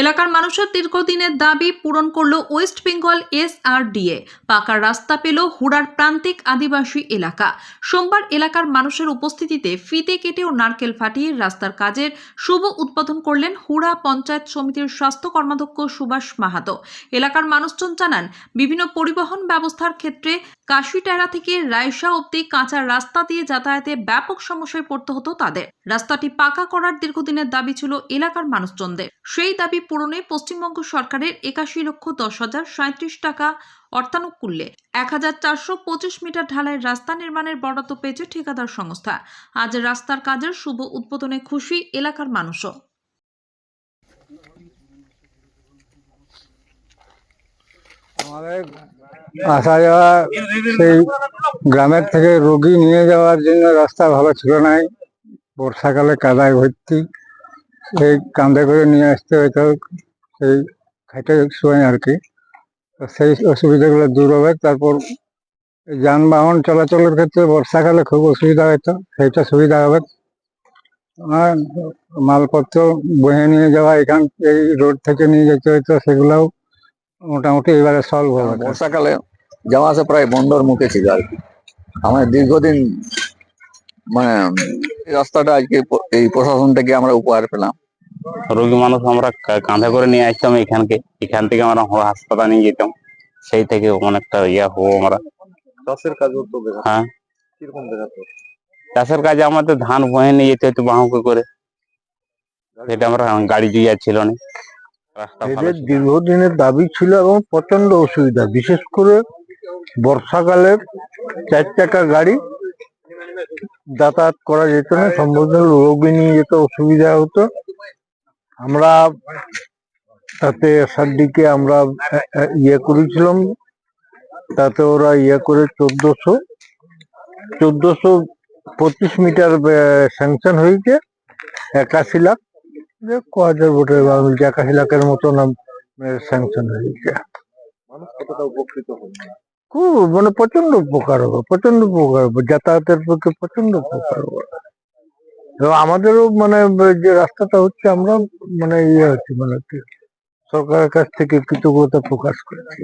এলাকার মানুষের দীর্ঘদিনের দাবি পূরণ করল West Bengal S R SRDA. পাকা রাস্তা পেল হুড়ার প্রান্তিক আদিবাসী এলাকা। সোমবার এলাকার মানুষের উপস্থিতিতে ফিতে কেটে ও নারকেল ফাটিয়ে রাস্তার কাজের শুভ উদ্বোধন করলেন হুড়া পঞ্চায়েত সমিতির স্বাস্থ্য কর্মাধ্যক্ষ সুভাষ মাহাতো। এলাকার মানুষজন জানান, বিভিন্ন পরিবহন ব্যবস্থার ক্ষেত্রে কাশিটারা থেকে রায়সা অব্দি কাঁচা রাস্তা দিয়ে যাতায়াতে ব্যাপক সমস্যায় পড়তে হতো তাদের। রাস্তাটি পাকা করার দীর্ঘদিনের দাবি ছিল এলাকার মানুষজনদের। সেই দাবি পূরণে পশ্চিমবঙ্গ সরকারের একাশি লক্ষ দশ হাজার সাঁত্রিশ টাকা অর্থানুকূল্যে এক হাজার চারশো পঁচিশ মিটার ঢালাই রাস্তা নির্মাণের বরাদ্দ পেয়েছে ঠিকাদার সংস্থা। আজ রাস্তার কাজের শুভ উদ্বোধনে খুশি এলাকার মানুষও। আসা যাওয়া সেই গ্রামের থেকে রোগী নিয়ে যাওয়ার জন্য রাস্তা ভালো ছিল না বর্ষাকালে কাদায় ভর্তি। সেই কাঁধে করে নিয়ে আসতে হয়তো সেই খাইটে সময় আর কি। সেই অসুবিধাগুলো দূর হবে, তারপর যানবাহন চলাচলের ক্ষেত্রে বর্ষাকালে খুব অসুবিধা হতো সেইটা সুবিধা হবে। আর মালপত্র বয়ে নিয়ে যাওয়া, এখান এই রোড থেকে নিয়ে যেতে হতো সেগুলোও মোটামুটি এবারে সলভ হবে। বর্ষাকালে যাওয়া আসা প্রায় বন্ধর মুখে ছিল আর কি। আমাদের দীর্ঘদিন মানে রাস্তাটা আজকে এই প্রশাসন থেকে আমরা উপহার পেলাম। রোগী মানুষ আমরা কাঁধে করে নিয়ে আসতাম এখানকে। এখান থেকে আমরা হাসপাতালে নিয়ে যেতাম। সেই থেকে অনেকটা ইয়া হব আমরা। চাষের কাজও তো দেখা হ্যাঁ। কীরকম দেখাতো চাষের কাজে আমাদের ধান বয়ে নিয়ে যেতে হতো বাহুকে করে। সেটা আমরা গাড়ি জুইয়া ছিল না। এদের দীর্ঘদিনের দাবি ছিল এবং প্রচণ্ড অসুবিধা। বিশেষ করে বর্ষাকালে চার চাকা গাড়ি যাতায়াত করা যেত না। সম্ভবত রোগী নিয়ে যেতে অসুবিধা হতো। আমরা তাতে এসআরডিকে আমরা ইয়ে করেছিলাম। তাতে ওরা ইয়ে করে চোদ্দশো চোদ্দশো পঁচিশ মিটার স্যাংশন হয়েছে একাশি লাখ। যে ক হাজার ভোটের বাংলা একাশি লাখের মতন স্যাংশন হয়েছে। খুব মানে প্রচণ্ড উপকার হবে প্রচণ্ড উপকার হবে যাতায়াতের পক্ষে প্রচণ্ড উপকার হবে। আমাদেরও মানে যে রাস্তাটা হচ্ছে আমরা মানে ইয়ে হচ্ছে মানে সরকারের কাছ থেকে কৃতজ্ঞতা প্রকাশ করেছি।